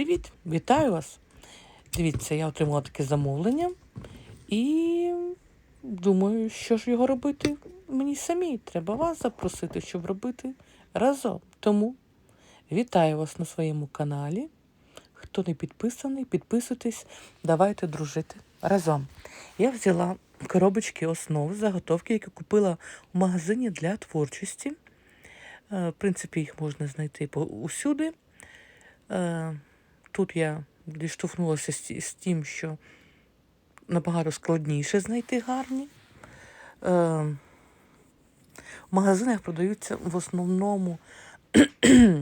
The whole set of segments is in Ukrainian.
Привіт! Вітаю вас! Дивіться, я отримала таке замовлення і думаю, що ж його робити мені самій. Треба вас запросити, щоб робити разом. Тому вітаю вас на своєму каналі. Хто не підписаний, підписуйтесь, давайте дружити разом. Я взяла коробочки основ, заготовки, які купила в магазині для творчості. Е, В принципі, їх можна знайти усюди. Тут я діштовхнулася з, тим, що набагато складніше знайти гарні. Е, В магазинах продаються в основному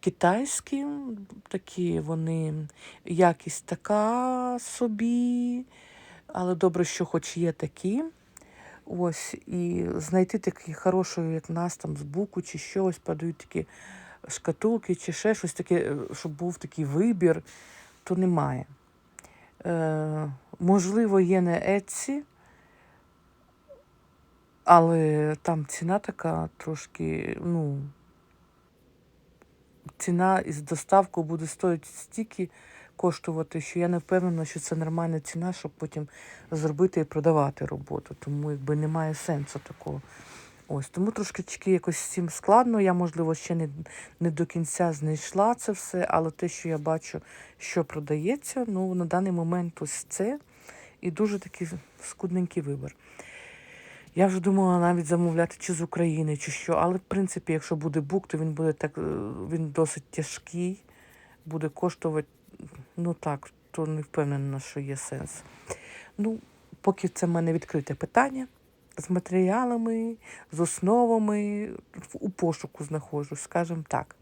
китайські, такі вони якість така собі, але добре, що хоч є такі. Ось, і знайти такі хороші, як нас там з буку чи щось, подають такі шкатулки чи ще щось таке, е, щоб був такий вибір, то немає. Е, можливо, є на Etsy, але там ціна така трошки, ну, ціна із доставкою буде стоїти стільки коштувати, що я не впевнена, що це нормальна ціна, щоб потім зробити і продавати роботу. Тому якби немає сенсу такого. Ось, тому трошки якось цим складно. Я, можливо, ще не, не до кінця знайшла це все, але те, що я бачу, що продається, ну на даний момент ось це і дуже такий скудненький вибір. Я вже думала навіть замовляти чи з України, чи що, але в принципі, якщо буде бук, то він буде так, е, він досить тяжкий, буде коштувати, ну так, то не впевнена, що є сенс. Ну, поки це в мене відкрите питання з матеріалами, з основами, у пошуку знаходжусь, скажімо так.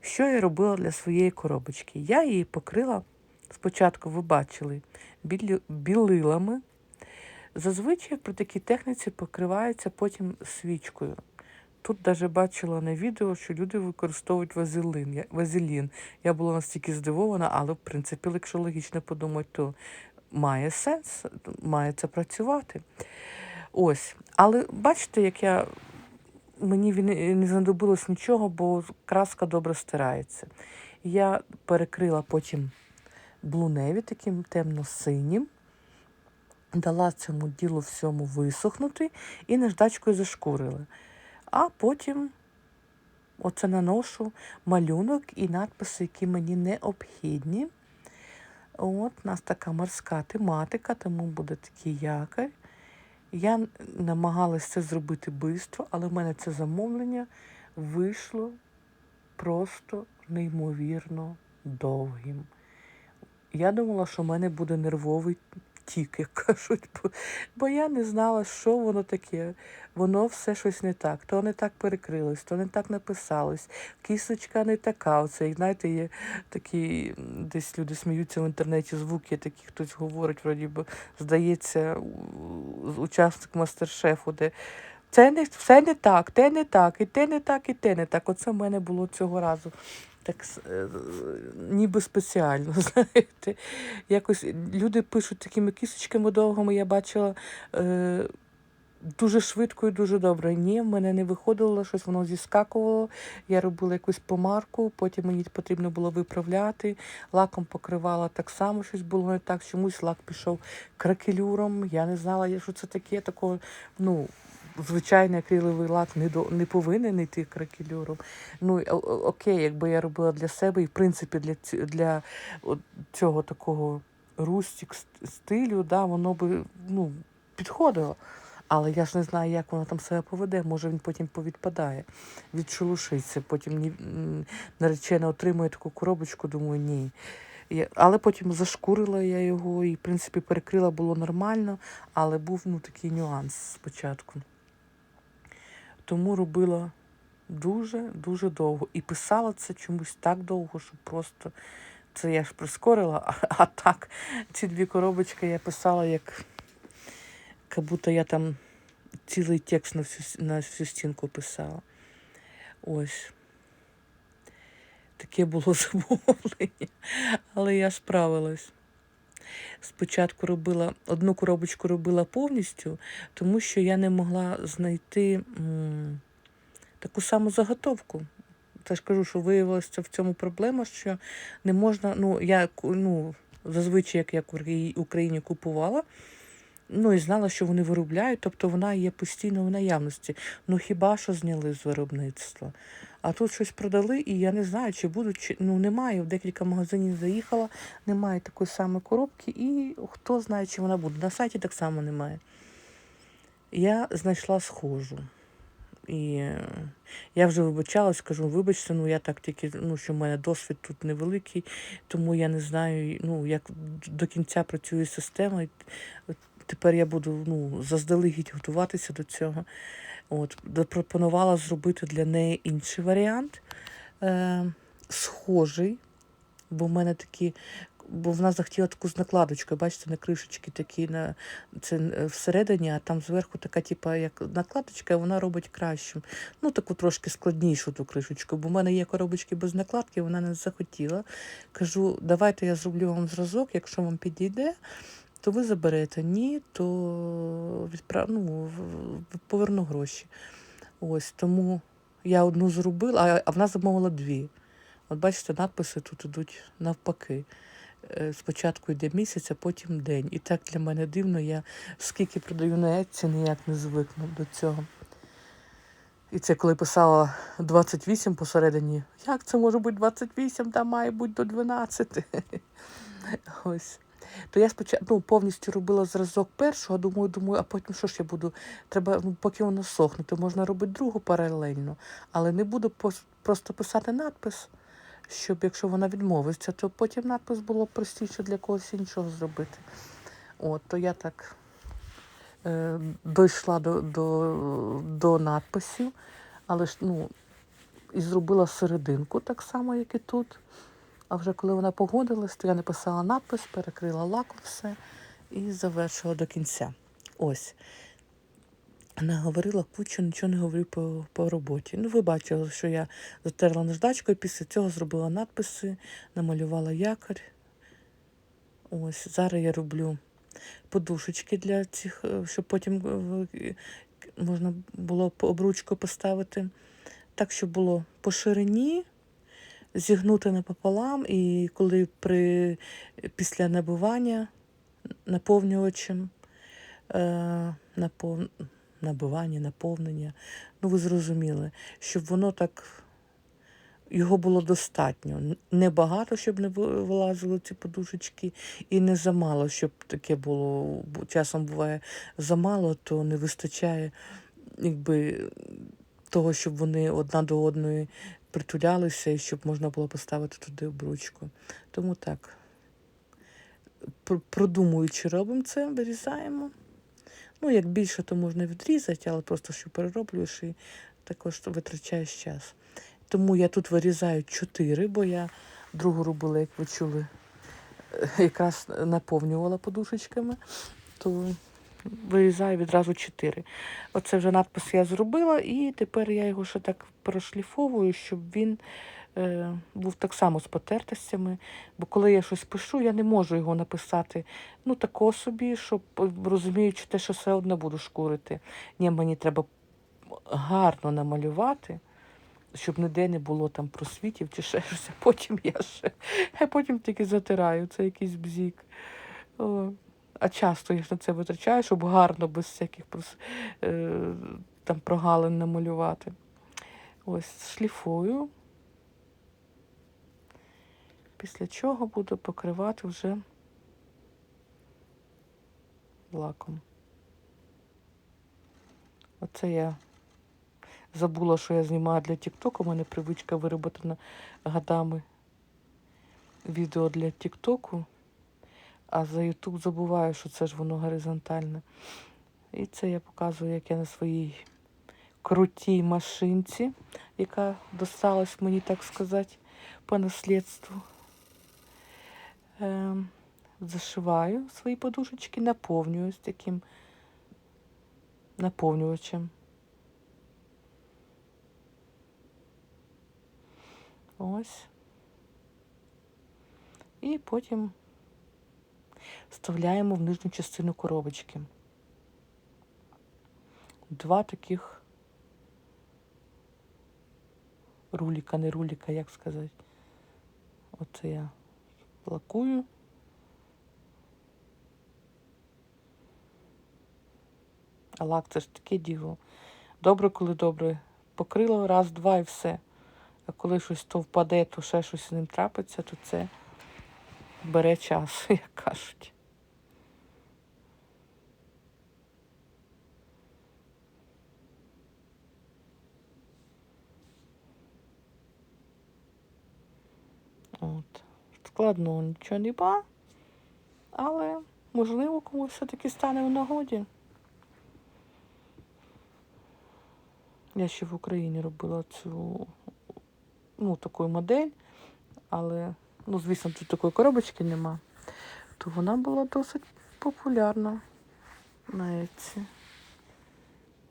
Що я робила для своєї коробочки? Я її покрила, спочатку ви бачили, білилами. Зазвичай при такій техніці покривається потім свічкою. Тут навіть бачила на відео, що люди використовують вазелин, вазелін. Я була настільки здивована, але в принципі, якщо логічно подумати, то має сенс, має це працювати. Ось. Але бачите, як я. Мені він- не знадобилось нічого, бо краска добре стирається. Я перекрила потім блуневі таким темно-синім, дала цьому ділу всьому висохнути і наждачкою зашкурила. А потім оце наношу малюнок і надписи, які мені необхідні. От, у нас така морська тематика, тому буде такий якорь. Я намагалася це зробити швидко, але в мене це замовлення вийшло просто неймовірно довгим. Я думала, що в мене буде нервовий тік, як кажуть, бо, бо я не знала, що воно таке. Воно все щось не так. То не так перекрилось, то не так написалось, кісточка не така. Оце, знаєте, є такі, десь люди сміються в інтернеті, звуки такі, хтось говорить, вроді би, здається, учасник мастер-шефу, де це не все не так, те не так, і те не так, і те не так. Оце в мене було цього разу. Так е, ніби спеціально, знаєте. Якось люди пишуть такими кісточками довгими, я бачила е, дуже швидко і дуже добре. Ні, в мене не виходило, щось воно зіскакувало. Я робила якусь помарку, потім мені потрібно було виправляти. Лаком покривала так само, щось було не так. Чомусь лак пішов кракелюром. Я не знала, що це таке. Такого, ну, звичайний акриловий лак не, до, не повинен йти кракелюром. Ну, окей, якби я робила для себе, і в принципі для, для цього такого рустік стилю, да, воно би ну, підходило. Але я ж не знаю, як воно там себе поведе. Може він потім повідпадає, відшелушиться. Потім наречена отримує таку коробочку, думаю, ні. Але потім зашкурила я його і, в принципі, перекрила було нормально, але був ну, такий нюанс спочатку. Тому робила дуже-дуже довго. І писала це чомусь так довго, що просто це я ж прискорила, а, а так ці дві коробочки я писала як, як будто я там цілий текст на всю, на всю стінку писала. Ось. Таке було замовлення, але я справилась. Спочатку робила одну коробочку робила повністю, тому що я не могла знайти м, таку саму заготовку. Це ж кажу, що виявилася в цьому проблема, що не можна. Ну, я ну, зазвичай, як я в Україні купувала, ну і знала, що вони виробляють, тобто вона є постійно в наявності. Ну хіба що зняли з виробництва? А тут щось продали, і я не знаю, чи будуть, чи ну немає. В декілька магазинів заїхала, немає такої самої коробки, і хто знає, чи вона буде. На сайті так само немає. Я знайшла схожу. І я вже вибачалась, кажу, вибачте, ну я так тільки, ну що в мене досвід тут невеликий, тому я не знаю, ну як до кінця працює система. Тепер я буду ну, заздалегідь готуватися до цього. От, запропонувала зробити для неї інший варіант, е, схожий, бо в мене такі. Бо вона захотіла таку з накладочкою, бачите, на кришечки такі на це е, всередині, а там зверху така, типа, як накладочка, вона робить кращим. Ну, таку трошки складнішу ту кришечку. Бо в мене є коробочки без накладки, вона не захотіла. Кажу, давайте я зроблю вам зразок, якщо вам підійде, то ви заберете. Ні, то відправ... ну, поверну гроші. Ось тому я одну зробила, а- вона замовила дві. От бачите, надписи тут ідуть навпаки. Е, Спочатку йде місяць, а потім день. І так для мене дивно, я скільки продаю на Etsy, ніяк не звикну до цього. І це коли писала 28 посередині. Як це може бути 28, там має бути до 12. Ось. То я спочатку ну, повністю робила зразок першого, думаю, думаю, а потім що ж я буду? Треба, ну, поки воно сохне, то можна робити другу паралельно, але не буду просто писати надпис, щоб якщо вона відмовиться, то потім надпис було простіше для когось іншого зробити. От, то я так е, дійшла до, до, до надписів, але ж ну, і зробила серединку так само, як і тут. А вже коли вона погодилась, то я написала надпис, перекрила лаком все і завершила до кінця. Ось. Наговорила кучу, нічого не говорю по, по роботі. Ну, ви бачили, що я затерла наждачкою, після цього зробила надписи, намалювала якорь. Ось, зараз я роблю подушечки для цих, е, щоб потім е, можна було обручку поставити. Так, щоб було по ширині, зігнути напополам, і коли при, після набивання наповнювачем, е, напов, набивання, наповнення, ну ви зрозуміли, щоб воно так. Його було достатньо. Н- Не багато, щоб не вилазили ці подушечки, і не замало, щоб таке було. Часом буває замало, то не вистачає якби, того, щоб вони одна до одної притулялися і щоб можна було поставити туди обручку. Тому так. Продумуючи робимо це, вирізаємо. Ну, як більше, то можна відрізати, але просто що перероблюєш і також витрачаєш час. Тому я тут вирізаю чотири, бо я другу робила, як ви чули, е, якраз наповнювала подушечками, то вирізаю відразу чотири. Оце вже надпис я зробила, і тепер я його ще так прошліфовую, щоб він е, був так само з потертостями. Бо коли я щось пишу, я не можу його написати ну тако собі, щоб розуміючи те, що все одно буду шкурити. Ні, мені треба гарно намалювати, щоб ніде не було там просвітів чи ще щось, а потім я ще, а потім тільки затираю. Це якийсь бзік. О. А часто я ж на це витрачаю, щоб гарно, без всяких е, там прогалин намалювати. Ось шліфую. Після чого буду покривати вже лаком. Оце я забула, що я знімаю для Тіктоку. У мене привичка вироботана годами відео для Тіктоку, а за Ютуб забуваю, що це ж воно горизонтальне. І це я показую, як я на своїй крутій машинці, яка досталась мені, так сказати, по наслідству. Ем, зашиваю свої подушечки, наповнюю з таким наповнювачем. Ось. І потім вставляємо в нижню частину коробочки. Два таких руліка, не руліка, як сказати. Оце я лакую. А лак це ж таке діло. Добре, коли добре. Покрило раз, два і все. А коли щось то впаде, то ще щось з ним трапиться, то це бере час, як кажуть. От. Складно нічого не ба, але можливо комусь все-таки стане в нагоді. Я ще в Україні робила цю ну, таку модель, але, ну, звісно, тут такої коробочки нема. То вона була досить популярна на Etsy.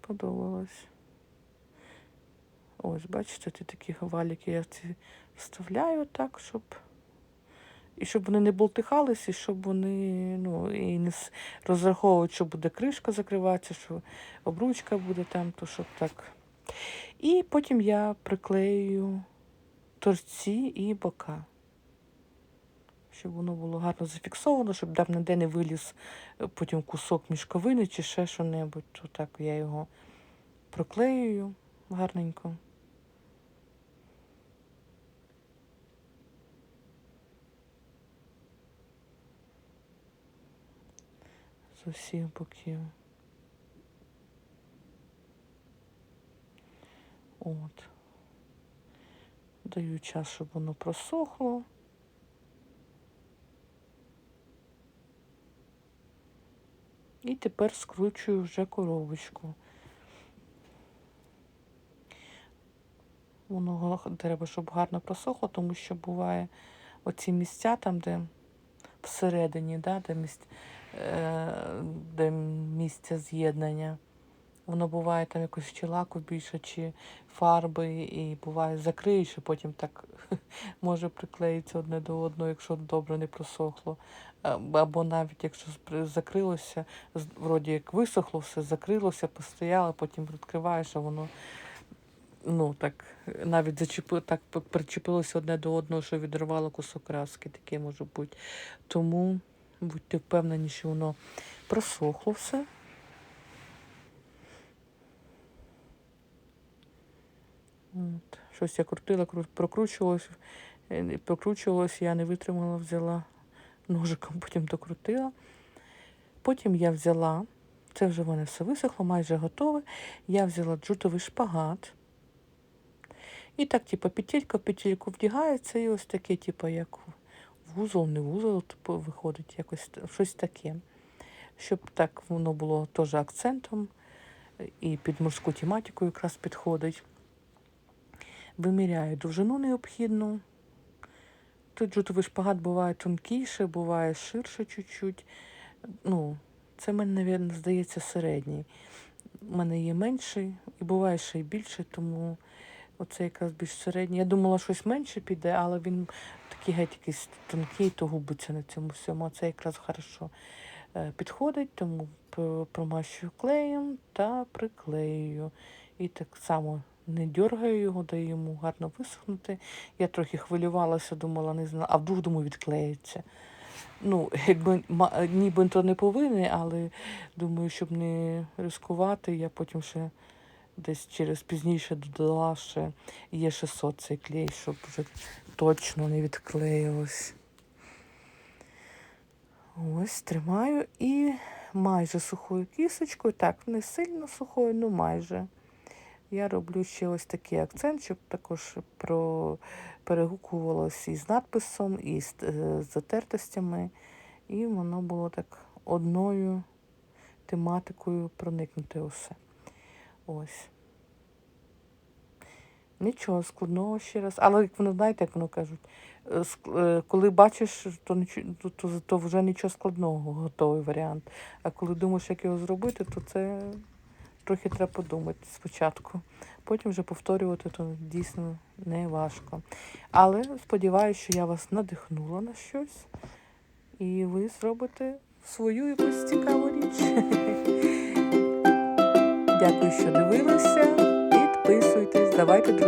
Подобалась. Ось, бачите, ті такі валіки я ці вставляю так, щоб. І щоб вони не болтихались, і щоб вони ну, і не розраховують, що буде кришка закриватися, що обручка буде там, то щоб так. І потім я приклею торці і бока. Щоб воно було гарно зафіксовано, щоб там ніде не виліз е, потім кусок мішковини чи ще що-небудь. То так я його проклеюю гарненько. З усіх боків. От. Даю час, щоб воно просохло. І тепер скручую вже коробочку. Воно треба, щоб гарно просохло, тому що буває оці місця там, де всередині, да, де, місць, е, де місця з'єднання. Воно буває там якось чи лаку більше, чи фарби, і буває закриєш, і потім так може приклеїться одне до одного, якщо добре не просохло. Або навіть якщо закрилося, вроді як висохло, все закрилося, постояло, потім відкриваєш, а воно ну так навіть зачепи, так причепилося одне до одного, що відривало кусок краски, таке може бути. Тому будьте впевнені, що воно просохло все. От. Щось я крутила, кру- прокручувалось, е, прокручувалось, я не витримала, взяла ножиком, потім докрутила. Потім я взяла, це вже в мене все висохло, майже готове. Я взяла джутовий шпагат. І так, типу, петелька в вдягається, і ось таке, типу, як вузол, не вузол, типу, виходить, якось щось таке. Щоб так воно було теж акцентом і під морську тематику якраз підходить. Виміряю довжину необхідну. Тут джутовий шпагат буває тонкіше, буває ширше чуть-чуть. Ну, це мені, мабуть, здається, середній. У мене є менший і буває ще й більше, тому оце якраз більш середній. Я думала, щось менше піде, але він такий геть якийсь тонкий, то губиться на цьому всьому. Це якраз хорошо е, підходить, тому промащую клеєм та приклеюю. І так само не дергаю його, даю йому гарно висохнути. Я трохи хвилювалася, думала, не знаю, а вдруг думаю, відклеїться. Ну, якби ніби то не повинен, але думаю, щоб не ризикувати, я потім ще десь через пізніше додала ще є 600 цей клей, щоб вже точно не відклеїлось. Ось тримаю і майже сухою кісочкою, так, не сильно сухою, ну майже. Я роблю ще ось такий акцент, щоб також про перегукувалося і з надписом, і з, е, затертостями. І воно було так одною тематикою проникнути усе. Ось. Нічого складного ще раз. Але як воно, знаєте, як воно кажуть, е, е, коли бачиш, то, то, то вже нічого складного, готовий варіант. А коли думаєш, як його зробити, то це трохи треба подумати спочатку. Потім вже повторювати, то дійсно не важко. Але сподіваюся, що я вас надихнула на щось, і ви зробите свою якусь цікаву річ. Дякую, що дивилися. Підписуйтесь, давайте дружити.